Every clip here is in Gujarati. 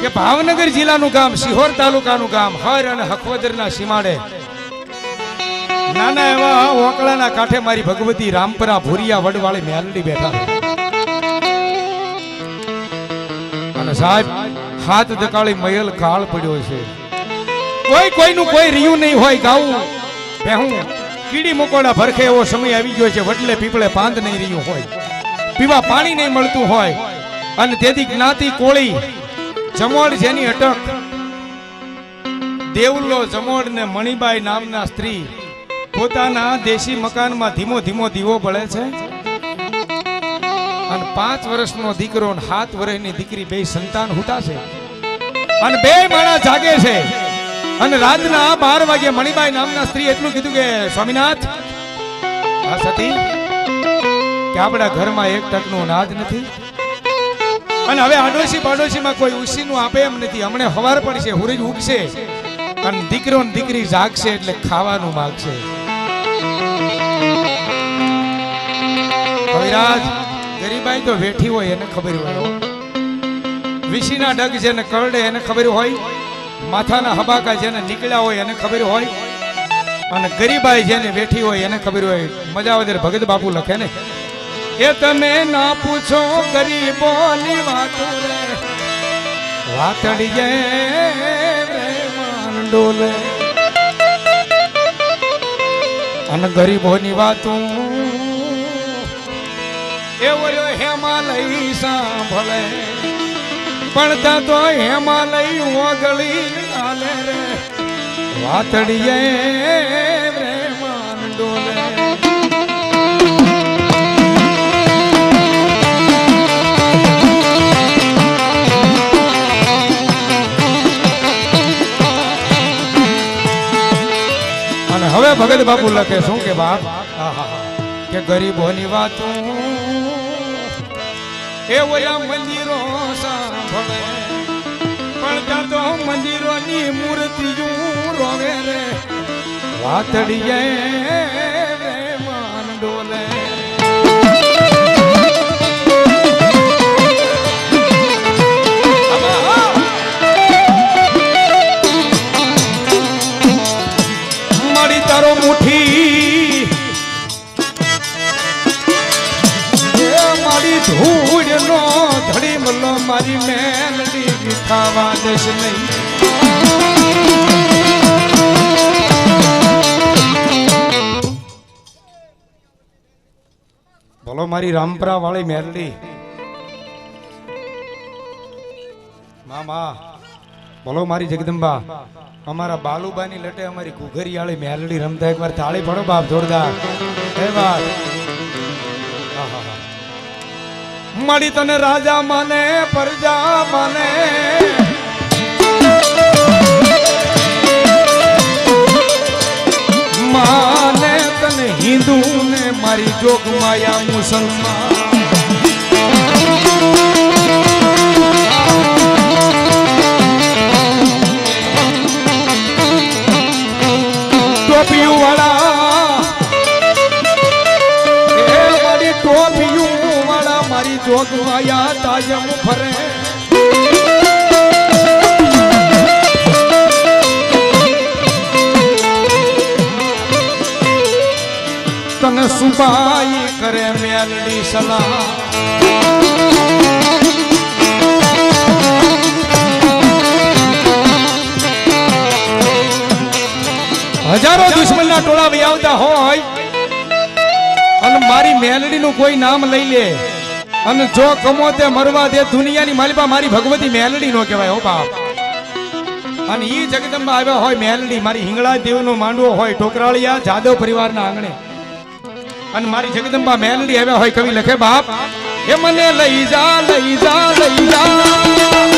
કે ભાવનગર જિલ્લાનું ગામ સિહોર તાલુકાનું ગામ, હર અને હખવદરના સીમાડે નાના એવા ઓકળાના કાંઠે મારી ભગવતી રામપરા ભૂરિયા વડવાળી મેલડી બેઠા અને સાહેબ, હાથ ધકાળી મયલ કાળ પડ્યો છે. કોઈ કોઈનું કોઈ રહ્યું નહીં હોય, ગાવું. પહેવું કીડી મકોડા ભરખે એવો સમય આવી ગયો છે, વડલે પીપળે પાંદ નહીં રહ્યું હોય. પીવા પાણી નહીં મળતું હોય. અને તેથી જ્ઞાતિ કોળી જમોડ જેની અટક. દેવલો જમોડ ને મણિબાઈ નામના સ્ત્રી. પોતાના દેશી મકાનમાં ધીમો ધીમો દીવો બળે છે. અને પાંચ વર્ષનો દીકરો અને સાત વર્ષની દીકરી બે સંતાન હુટા છે. અને બે માણા જાગે છે. અને રાતના બાર વાગે મણિબાઈ નામના સ્ત્રી એટલું કીધું કે, સ્વામિનાથ આ સતી, કે આપણા ઘરમાં એક ટકનું અનાજ નથી? અને હવે આડોશી પાડોશીમાં કોઈ ઉસીનું આપે એમ નથી. હમણે હવાર પડશે, હુરજ ઉગશે અને દીકરો ને દીકરી જાગશે એટલે ખાવાનું માગશે. કવિરાજ, ગરીબાઈ તો વેઠી હોય એને ખબર હોય. વિશીના ડગ જેને કરડે એને ખબર હોય. માથાના હબાકા જેને નીકળ્યા હોય એને ખબર હોય. અને ગરીબાઈ જેને વેઠી હોય એને ખબર હોય. મજાવદર ભગત બાપુ લખે ને. એ તમે ના પૂછો ગરીબોની વાતો રે. વાતડીએ માંડોલે અને ગરીબોની વાતો એવો હેમાલય સાંભળે. પણ તા તો હિમાલય ઓગળી ચાલે રે. વાતડીએ બાપુ લખે શું કે બાપ? કે ગરીબોની વાતો એ ઓલા મંદિરો સાંભળે. પણ ત્યાં તો મંદિરોની મૂર્તિ રોવે રે. વાતડીએ મેલડી ખાવા દેશ નહીં. બોલો મારી રામપરા વાળી મેલડી. મામા, બોલો મારી જગદંબા, અમારા બાલુબાની લટે અમારી ઘુઘરિયાળી મેલડી રમતા એકવાર તાળી પડો બાપ જોરદાર. હે બાપ. મળી તને રાજા માને પ્રજા માને. માયા તાજમ ફરે. તને સુબાઈ કરે મેલડી સલાહ. હજારો દુશ્મનના ટોળા આવતા હોય અને મારી મેલડીનું કોઈ નામ લઈ લે. અને જો કમો તે મરવા દે, દુનિયાની માલિપા મારી ભગવતી મેલડી નો કહેવાય, હો બાપ. અને ઈ જગદંબા આવ્યા હોય મેલડી, મારી હિંગળા દેવનો માંડવો હોય ટોકરાળિયા જાદવ પરિવારના આંગણે. અને મારી જગદંબા મેલડી આવ્યા હોય, કવિ લખે, બાપ, એ મને લઈ જા લઈ જા લઈ જા.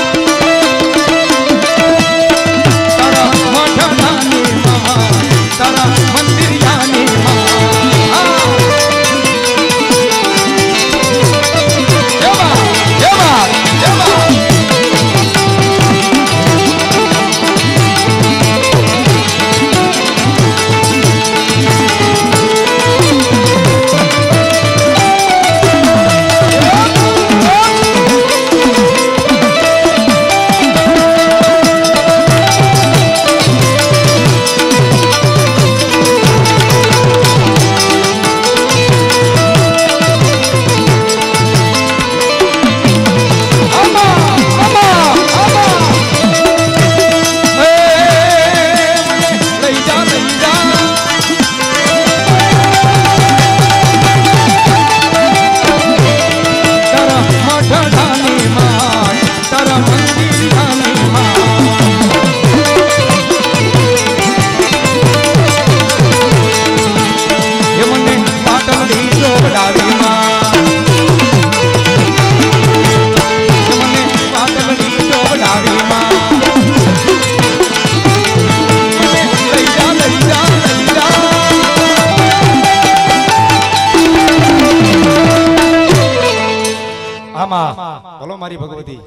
મારી ભગવતી.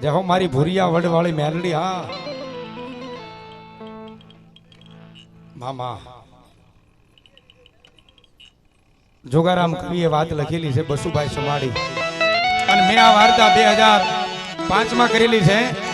જય મારી ભૂરિયા વડવાળી મેલડી, હા. મામા. જોગારામ કવિએ વાત લખેલી છે, બસુભાઈ સમાડી. અને મેં આ વાર્તા બે હજાર પાંચમાં કરેલી છે.